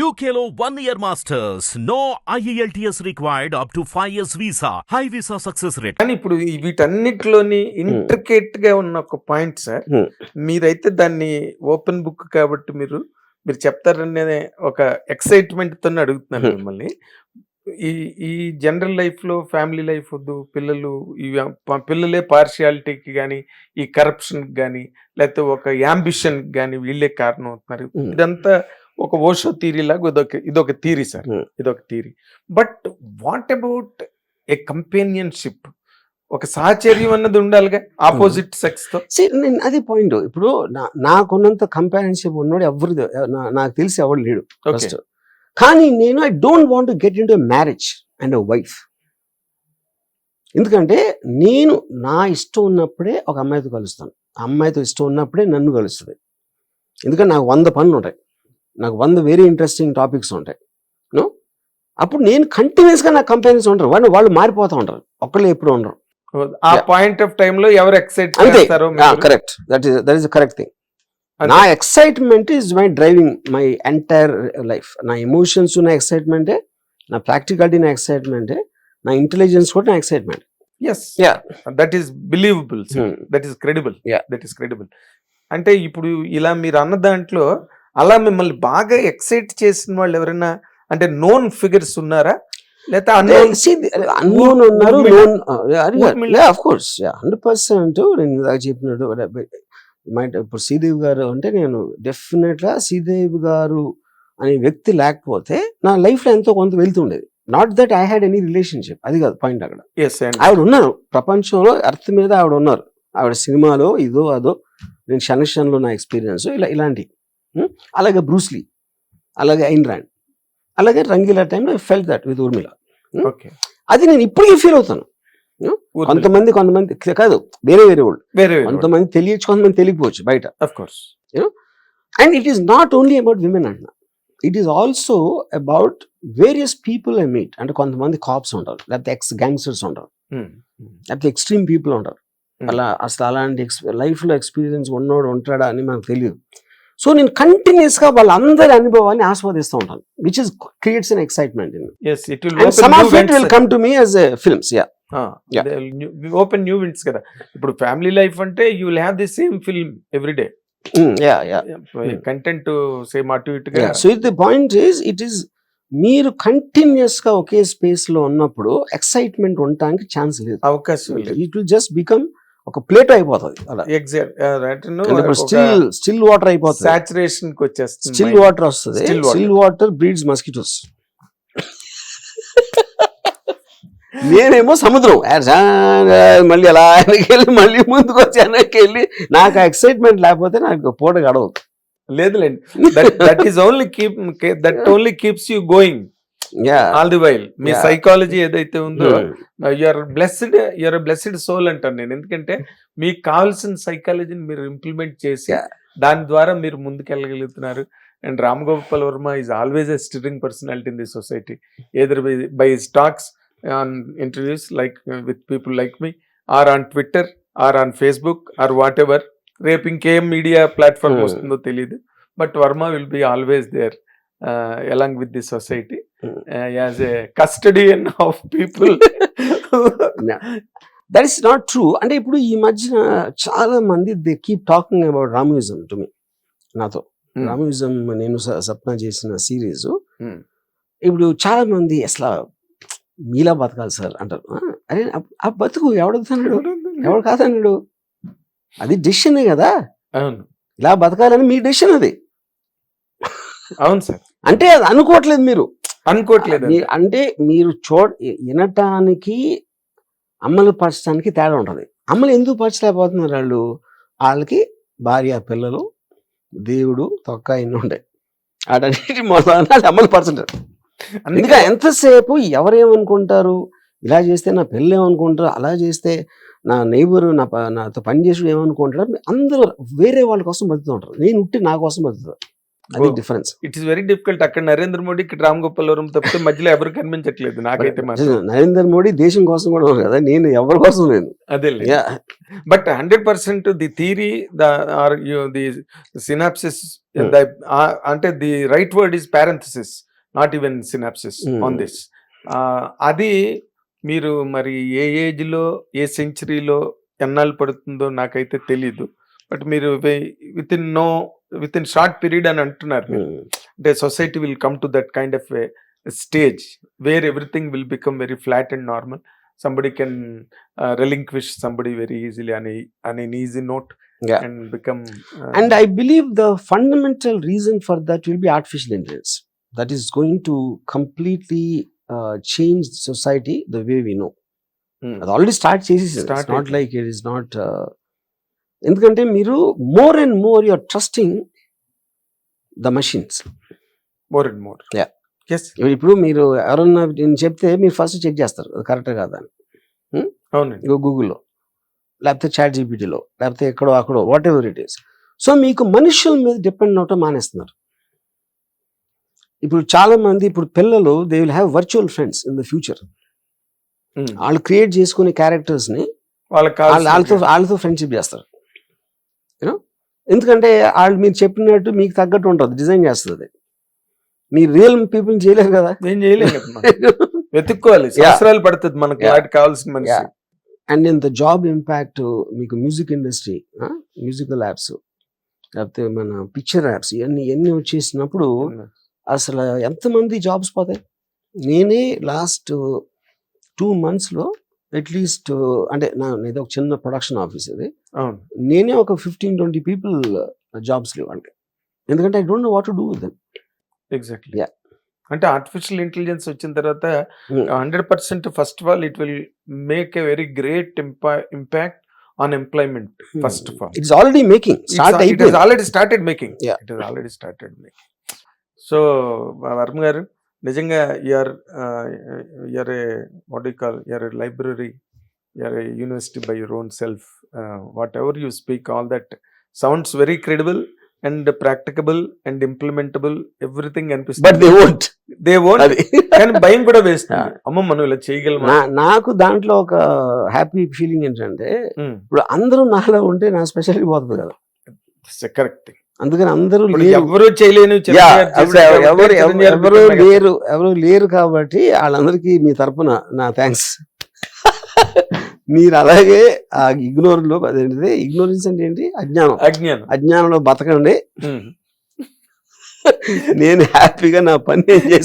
One year masters. No E IELTS required up to 5 years visa. High visa success rate. కానీ ఇప్పుడు వీటన్నిటిలోని ఇంట్రికేట్గా ఉన్న ఒక point sir Hmm. మీరైతే దాన్ని ఓపెన్ బుక్ కాబట్టి మీరు మీరు చెప్తారనే ఒక ఎక్సైట్మెంట్తో అడుగుతున్నాను Hmm. మిమ్మల్ని ఈ ఈ జనరల్ లైఫ్లో ఫ్యామిలీ లైఫ్ వద్దు పిల్లలు ఈ ప- పిల్లలే పార్షియాలిటీకి కానీ ఈ కరప్షన్ కానీ లేకపోతే ఒక యాంబిషన్ కానీ వీళ్ళే కారణం అవుతున్నారు Hmm. ఇదంతా ఒక ఓషో థీరీ లాగా ఇదొక ఇదొక థీరీ సార్. Hmm. ఇదొక theory but what about a companionship? ఒక సాహచర్యం అన్నది ఉండాలిగా ఆపోజిట్ సెక్స్తో? నేను అది పాయింట్ ఇప్పుడు నాకున్నంత కంపారిజన్షిప్ ఉన్నాడు ఎవరు నాకు తెలిసి ఎవరు లేడు ఫస్ట్ కానీ నేను I don't want get into marriage and wife ఎందుకంటే నేను నా ఇష్టం ఉన్నప్పుడే ఒక అమ్మాయితో కలుస్తాను. అమ్మాయితో ఇష్టం ఉన్నప్పుడే నన్ను కలుస్తుంది. ఎందుకంటే నాకు వంద పనులు ఉంటాయి నాకు వంద వెరీ ఇంట్రెస్టింగ్ టాపిక్స్ ఉంటాయి. నో అప్పుడు నేను కంటిన్యూస్గా నాకు కంపెనీస్ ఉంటారు. వాళ్ళు వాళ్ళు మారిపోతూ ఉంటారు. ఒక్కళ్ళు ఎప్పుడు ఉండరు. ఆ. పాయింట్ ఆఫ్ టైం లో ఎవరు ఎక్సైట్ చేస్తారో correct that is that is correct thing. నా excitement is my driving my entire life నా ఎమోషన్స్ నా ఎక్సైట్మెంటే నా ప్రాక్టికాలిటీ నా ఎక్సైట్మెంటే నా ఇంటెలిజెన్స్ కూడా నా excitement yes Yeah. That is believable. That is credible Yeah. That is credible అంటే ఇప్పుడు ఇలా మీరు అన్న దాంట్లో అలా మిమ్మల్ని బాగా ఎక్సైట్ చేసిన వాళ్ళు ఎవరైనా అంటే నోన్ ఫిగర్స్ ఉన్నారా లేకపోతే అన్నోన్ ఉన్నారు. ఆఫ్ కోర్స్ హండ్రెడ్ పర్సెంట్ నేను ఇందాక చెప్పినట్టు మైండ్ ఇప్పుడు శ్రీదేవి గారు అంటే నేను డెఫినెట్గా శ్రీదేవి గారు అనే వ్యక్తి లేకపోతే నా లైఫ్లో ఎంతో కొంత వెళ్తుండేది not that I had any relationship అది కాదు పాయింట్ అక్కడ ఆవిడ ఉన్నారు ప్రపంచంలో ఎర్త్ మీద ఆవిడ ఉన్నారు ఆవిడ సినిమాలో ఇదో అదో నేను షన్షన్లో నా ఎక్స్పీరియన్స్ ఇలా ఇలాంటి ఉం? అలాగే బ్రూస్లీ అలాగే ఐన్ ర్యాండ్ అలాగే రంగీలా టైంలో fell that with Urmila. Okay. అది నేను ఇప్పటికీ ఫీల్ అవుతాను. కొంతమంది కొంతమంది కాదు వేరే వేరే వాళ్ళు. వేరే కొంతమంది తెలియచ్చు కొంతమంది తెలియకపోవచ్చు బయట. Course and it is not only about women అంటున్నా it is also about various people I meet అంటే కొంతమంది కాప్స్ ఉంటారు లేకపోతే ఎక్స్ గ్యాంగ్స్టర్స్ ఉంటారు. Hmm. లేకపోతే ఎక్స్ట్రీమ్ పీపుల్ ఉంటారు. Hmm. అలా అసలు అలాంటి లైఫ్లో ఎక్స్పీరియన్స్ ఉన్నోడు ఉంటాడా అని మనకు తెలియదు సో నేను కంటిన్యూస్గా వాళ్ళందరి అనుభవాన్ని ఆస్వాదిస్తూ ఉంటాను which is creates an excitement as it will and some of it will come to me as films yeah. Open new winds కదా. ఇప్పుడు ఫ్యామిలీ లైఫ్ అంటే you will have the same film every day content same అటు ఇటుగా so it the point is it is మీరు కంటిన్యూస్గా ఒకే స్పేస్లో ఉన్నప్పుడు excitement ఉండటానికి ఛాన్స్ లేదు. అవకాశం లేదు. ఇట్ విల్ జస్ట్ బికమ్ ఒక ప్లేట్ అయిపోతుంది అలా. ఎగ్జాక్ట్ స్టిల్ స్టిల్ వాటర్ అయిపోతుంది. సాచురేషన్కి వచ్చేస్తుంది స్టిల్. వాటర్ వస్తుంది. Still water breeds mosquitoes. నేనేమో సముద్రం. మళ్ళీ అలా వెళ్ళి మళ్ళీ ముందుకు వచ్చి వెనక్కి వెళ్ళి నాకు ఎక్సైట్మెంట్ లేకపోతే నాకు పూట గడవదు. లేదులేండి. That is only keep that only keeps you going all the while me. Psychology ఏదైతే ఉందో. You're blessed you're blessed soul అంటాను నేను ఎందుకంటే మీకు కావాల్సిన సైకాలజీని మీరు ఇంప్లిమెంట్ చేసి. దాని ద్వారా మీరు ముందుకెళ్ళగలుగుతున్నారు and Ram Gopal Varma is always a stirring personality in the society either by his talks on interviews like with people like me or on Twitter or on Facebook or whatever రేపు ఇంకేం media platform. వస్తుందో తెలియదు but Varma will be always there along with the society. As a custodian of people that is not true అంటే ఇప్పుడు ఈ మధ్యన చాలా మంది they keep talking about Ramuism to me నాతో. Hmm. రామ్యూజం నేను స- సప్న చేసిన సిరీస్ Hmm. ఇప్పుడు చాలా మంది అసలు మీలా బతకాలి సార్ అంటారు. "ఆ, అరే ఆ- బతుకు ఎవడతాడు ఎవడు కాదన్నాడు? అది డెసిషనే కదా? అవును. ఇలా బతకాలని మీ డెసిషన్ అది. అవును సార్. అంటే అది అనుకోవట్లేదు మీరు. అనుకోవట్లేదు అంటే మీరు చూ వినటానికి అమలు పరచడానికి తేడా ఉంటుంది. అమలు ఎందుకు పరచలేకపోతున్నారు వాళ్ళు? వాళ్ళకి భార్య పిల్లలు దేవుడు తొక్క ఇన్ని ఉంటాయి. వాటన్నిటి మొదలు అమలు అందుకే ఎందుకంటే ఎంతసేపు ఎవరేమనుకుంటారు? ఇలా చేస్తే నా పిల్లలు ఏమనుకుంటారు? అలా చేస్తే నా నైబర్ నా నాతో పని చేసి ఏమనుకుంటారు అందరూ వేరే వాళ్ళ కోసం బతుకుతూ ఉంటారు. నేను ఉట్టి నా కోసం బతుకుతాను అది difference it is very difficult అక్కడ నరేంద్ర మోడీ ఇక్కడ రామ్ గోపాల్ వరం తప్పితే మధ్యలో ఎవరు కనిపించట్లేదు నాకైతే నరేంద్ర మోడీ దేశం కోసం కూడా కదా నేను ఎవరి కోసం నేను? అదే. But hundred percent the theory the or the synopsis. అంటే the right word is parenthesis not even synopsis. On this అది మీరు మరి ఏ ఏజ్లో ఏ సెంచరీలో ఎన్నాళ్ళు పడుతుందో నాకైతే తెలీదు. బట్ మీరు within no with in short period అని అంటున్నారు మీరు. Hmm. అంటే society will come to that kind of stage where everything will become very flat and normal somebody can relinquish somebody very easily on a on an easy note Yeah. and become uh, And I believe the fundamental reason for that will be artificial intelligence. That is going to completely uh, change society the way we know. hmm, అది already start చేసేసింది it's Started. Not like it is not uh, ఎందుకంటే మీరు more and more your trusting the machines more Yeah. yes. ఇప్పుడు మీరు ఎవరన్నా నేను చెప్తే మీరు ఫస్ట్ చెక్ చేస్తారు. అది కరెక్ట్ కాదా? అని అవునండి. గూగుల్లో లేకపోతే చాట్ జీపీటీలో లేకపోతే ఎక్కడో అక్కడో whatever it is so మీకు మనుషుల మీద డిపెండ్ అవటం మానేస్తున్నారు. ఇప్పుడు చాలా మంది ఇప్పుడు పిల్లలు they will have virtual friends in the future Hmm. వాళ్ళు క్రియేట్ చేసుకునే క్యారెక్టర్స్ని వాళ్ళకి వాళ్ళు వాళ్ళతో వాళ్ళతో ఫ్రెండ్షిప్ చేస్తారు. ఎందుకంటే వాళ్ళు మీరు చెప్పినట్టు మీకు తగ్గట్టు ఉంటుంది డిజైన్ చేస్తుంది మీరు రియల్ పీపుల్ చేయలేరు కదా ఏం చేయలేం కదా మనం. వెతుక్కోవాలి సంవత్సరాలు పడుతుంది మనకి. వాటికి కావాల్సిన మనిషి. And in the job impact మీకు మ్యూజిక్ ఇండస్ట్రీ మ్యూజికల్ యాప్స్ లేకపోతే మన పిక్చర్ యాప్స్ ఇవన్నీ ఇవన్నీ వచ్చేసినప్పుడు అసలు ఎంతమంది జాబ్స్ పోతాయి నేనే లాస్ట్ టూ మంత్స్లో అట్లీస్ట్ అంటే నా ఇది ఒక చిన్న ప్రొడక్షన్ ఆఫీస్ ఇది. నేనే ఒక ఫిఫ్టీన్ ట్వంటీ పీపుల్ జాబ్స్ లేవండి ఎందుకంటే I don't know what to do with exactly. అంటే ఆర్టిఫిషియల్ ఇంటెలిజెన్స్ వచ్చిన తర్వాత. Hundred percent first of all it will make a very great impact on employment first of all it's already making start it already started making. It is already started making so Varma గారు నిజంగా you're you're a what you call you're a library you're a university by your own self whatever you speak all that sounds very credible and practicable and implementable everything but అనిపిస్తుంది they కానీ భయం కూడా వేస్తుంది. అమ్మ మనం ఇలా చేయగలమా? నా- నాకు దాంట్లో ఒక హ్యాపీ ఫీలింగ్ ఏంటంటే. ఇప్పుడు అందరూ నాలో ఉంటే నా స్పెషాలిటీ పోతుంది కదా. కరెక్ట్ అందుకని అందరూ. ఎవరు చేయలేని ఎవరు ఎవరు- లేరు ఎవరు లేరు కాబట్టి వాళ్ళందరికీ మీ తరపున నా థ్యాంక్స్ మీరు అలాగే ఆ ఇగ్నోర్లో అదేంటిది? ఇగ్నోరెన్స్ అంటే ఏంటి? అజ్ఞానం. అజ్ఞానం. అజ్ఞానంలో బతకండి. నేను హ్యాపీగా నా పని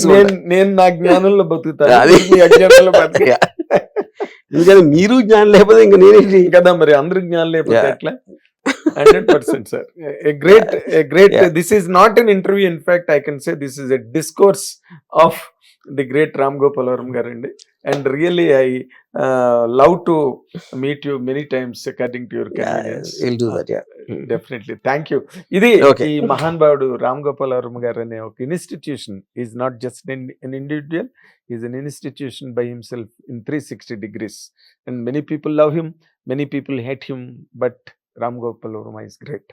నేను నేను నా జ్ఞానంలో బతుకుతాను అది- అజ్ఞానంలో బతక ఎందుకంటే మీరు జ్ఞానం లేకపోతే ఇంకా నేనేంటి? కదా మరి అందరు జ్ఞానం లేకపోతే. ఎట్లా? Hundred percent sir. Great great. This is not an interview in fact I can say this is a discourse of the great Ram Gopal Varma గారు అండి and really I love to meet you many times according to your definitely thank you ఇది Okay. ఈ మహానుభావుడు రామ్ గోపాల్ వర్మ గారు అనే ఒక institution is not just an individual is an institution by himself in three sixty degrees and many people love him many people hate him but Ram Gopal Varma is great.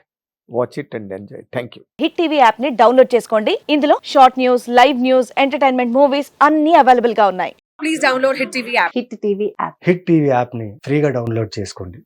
Watch it and enjoy. Thank you. Hit TV యాప్ని download చేసుకోండి. ఇందులో short news live news entertainment movies అన్ని అవైలబుల్గా ఉన్నాయి. please download Hit TV app. Hit TV app. Hit TV యాప్ని ఫ్రీగా download చేసుకోండి.